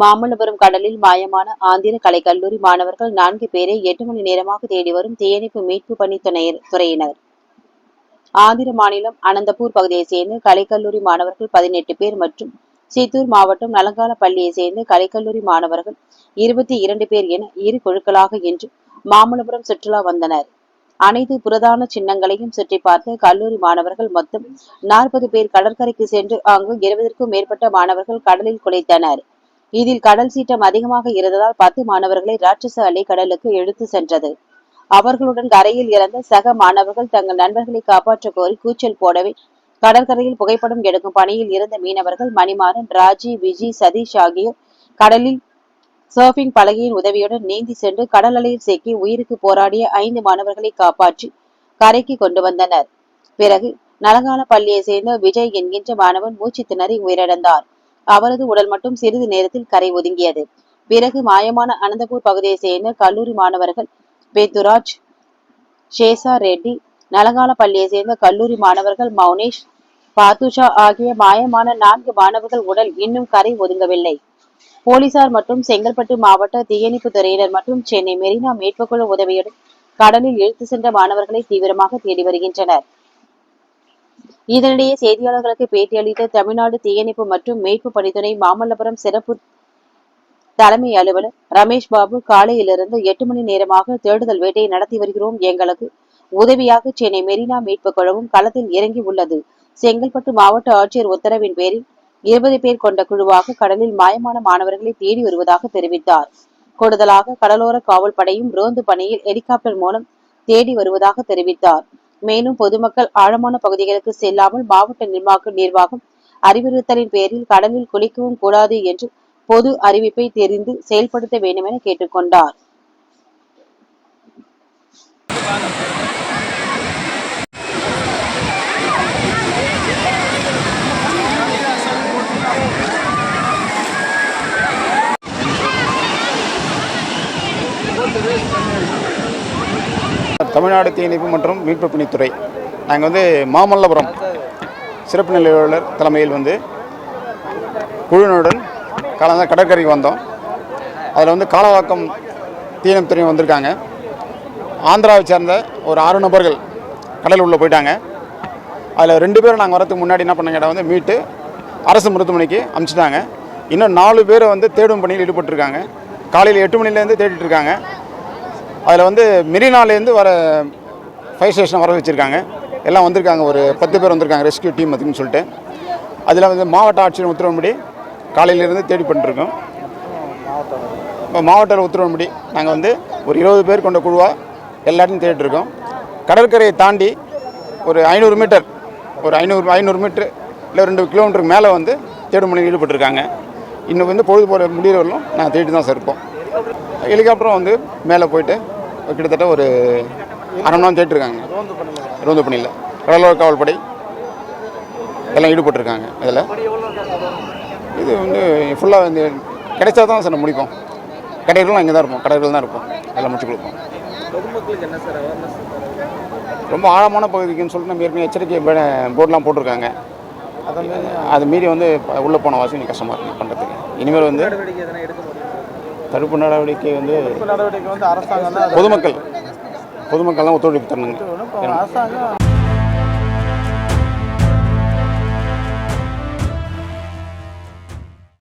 மாமல்லபுரம் கடலில் மாயமான ஆந்திர கலைக்கல்லூரி மாணவர்கள் நான்கு பேரை எட்டு மணி நேரமாக தேடி வரும் தீயணைப்பு மீட்பு பணி துறையினர். ஆந்திர மாநிலம் அனந்தபூர் பகுதியைச் சேர்ந்த கலைக்கல்லூரி மாணவர்கள் பதினெட்டு பேர் மற்றும் சித்தூர் மாவட்டம் நலங்கால பள்ளியைச் சேர்ந்த கலைக்கல்லூரி மாணவர்கள் இருபத்தி இரண்டு பேர் என இரு குழுக்களாக இன்று மாமல்லபுரம் சுற்றுலா வந்தனர். அனைத்து புரதான சின்னங்களையும் சுற்றி பார்த்த கல்லூரி மாணவர்கள் மொத்தம் நாற்பது பேர் கடற்கரைக்கு சென்று அங்கு இருபதற்கும் மேற்பட்ட மாணவர்கள் கடலில் குலைத்தனர் இதில் கடல் சீற்றம் அதிகமாக இருந்ததால் பத்து மாணவர்களை ராட்சச அலை கடலுக்கு இழுத்து சென்றது. அவர்களுடன் கரையில் இறந்த சக மாணவர்கள் தங்கள் நண்பர்களை காப்பாற்ற கோரி கூச்சல் போடவே கடற்கரையில் புகைப்படம் எடுக்கும் பணியில் இருந்த மீனவர்கள் மணிமாறன் ராஜி விஜி சதீஷ் ஆகியோர் கடலில் சர்ஃபிங் பலகையின் உதவியுடன் நீந்தி சென்று கடல் அலையில் சிக்கி உயிருக்கு போராடிய ஐந்து மாணவர்களை காப்பாற்றி கரைக்கு கொண்டு வந்தனர். பிறகு நலங்கால பள்ளியை சேர்ந்த விஜய் என்கின்ற மாணவன் மூச்சு திணறி உயிரிழந்தார். அவரது உடல் மட்டும் சிறிது நேரத்தில் கரை ஒதுங்கியது. பிறகு மாயமான அனந்தபூர் பகுதியை சேர்ந்த கல்லூரி மாணவர்கள் பேத்துராஜ் ஷேசா ரெட்டி நலங்கால பள்ளியை சேர்ந்த கல்லூரி மாணவர்கள் மௌனேஷ் பாத்துஷா ஆகிய மாயமான நான்கு மாணவர்கள் உடல் இன்னும் கரை ஒதுங்கவில்லை. போலீசார் மற்றும் செங்கல்பட்டு மாவட்ட தீயணைப்பு துறையினர் மற்றும் சென்னை மெரினா மீட்புக்குழு உதவியுடன் கடலில் இழுத்து சென்ற மாணவர்களை தீவிரமாக தேடி வருகின்றனர். இதனிடையே செய்தியாளர்களுக்கு பேட்டியளித்த தமிழ்நாடு தீயணைப்பு மற்றும் மீட்பு பணித்துறை மாமல்லபுரம் சிறப்பு தலைமை அலுவலர் ரமேஷ் பாபு காலையிலிருந்து எட்டு மணி நேரமாக தேடுதல் வேட்டையை நடத்தி வருகிறோம். எங்களுக்கு உதவியாக சென்னை மெரினா மீட்பு குழுவும் களத்தில் இறங்கி உள்ளது. செங்கல்பட்டு மாவட்ட ஆட்சியர் உத்தரவின் பேரில் இருபது பேர் கொண்ட குழுவாக கடலில் மாயமான மாணவர்களை தேடி வருவதாக தெரிவித்தார். கூடுதலாக கடலோர காவல் படையும் ரோந்து பணியில் ஹெலிகாப்டர் மூலம் தேடி வருவதாக தெரிவித்தார். மேலும் பொதுமக்கள் ஆழமான பகுதிகளுக்கு செல்லாமல் மாவட்ட நிர்வாக நிர்வாகம் அறிவுறுத்தலின் பேரில் கடலில் குளிக்கவும் கூடாது என்று பொது அறிவிப்பை தெரிந்து செயல்படுத்த வேண்டும் என கேட்டுக்கொண்டார். தமிழ்நாடு தீயணைப்பு மற்றும் மீட்பு பணித்துறை. நாங்கள் வந்து மாமல்லபுரம் சிறப்பு நிலையாளர் தலைமையில் வந்து குழுவினருடன் கலந்த கடற்கரைக்கு வந்தோம். அதில் வந்து காலவாக்கம் தீயணைப்புத்துறையும் வந்திருக்காங்க. ஆந்திராவை சேர்ந்த ஒரு ஆறு நபர்கள் கடல் உள்ளே போயிட்டாங்க. அதில் ரெண்டு பேரும் நாங்கள் வரதுக்கு முன்னாடி என்ன பண்ண வந்து மீட்டு அரசு மருத்துவமனைக்கு அனுப்பிச்சிட்டாங்க இன்னும் நாலு பேரை வந்து தேடும் பணியில் ஈடுபட்டிருக்காங்க. காலையில் எட்டு மணிலேருந்து தேடிட்டு இருக்காங்க. அதில் வந்து மெரினாலேருந்து வர ஃபயர் ஸ்டேஷன் வர வச்சுருக்காங்க. எல்லாம் வந்திருக்காங்க ஒரு பத்து பேர் வந்திருக்காங்க ரெஸ்கியூ டீம் அதுக்குன்னு சொல்லிட்டு. அதில் வந்து மாவட்ட ஆட்சியர் உத்தரவுபடி காலையிலேருந்து தேடி பண்ணிருக்கோம். இப்போ மாவட்ட உத்தரவுபடி நாங்கள் வந்து ஒரு இருபது பேர் கொண்ட குழுவாக எல்லாத்தையும் தேடிட்டுருக்கோம் கடற்கரையை தாண்டி ஒரு ஐநூறு மீட்டர் ஒரு ஐநூறு ஐநூறு மீட்டர் இல்லை ரெண்டு கிலோமீட்டருக்கு மேலே வந்து தேடும் பணியில் ஈடுபட்டிருக்காங்க. இன்னும் வந்து பொழுது போகிற முடியிறவர்களும் நாங்கள் தேடி தான் சார் இருப்போம். ஹெலிகாப்டரும் வந்து மேலே போயிட்டு கிட்டத்தட்ட ஒரு அரை மணி நேரம் தேடிருக்காங்க ரோந்து பணியில். கடலோர காவல்படை எல்லாம் ஈடுபட்டிருக்காங்க இதில். இது வந்து ஃபுல்லாக வந்து கிடைச்சா தான் சார் முடிப்போம். கடைகளும் இங்கே தான் இருப்போம். கடைகள் தான் இருப்போம். எல்லாம் முடிச்சு கொடுப்போம். ரொம்ப ஆழமான பகுதிக்குன்னு சொல்லிட்டு நம்ம ஏற்கனவே எச்சரிக்கை போர்டெலாம் போட்டிருக்காங்க. அது அது மீறி வந்து உள்ளே போன வாசி கஷ்டமாக இருக்குது பண்ணுறதுக்கு இனிமேல் வந்து தடுப்பு நடவடிக்கை வந்து நடவடிக்கை வந்து அரசாங்கம் பொதுமக்கள் பொதுமக்கள் தான் ஒத்துழைப்பு தரணுங்க. அரசாங்கம்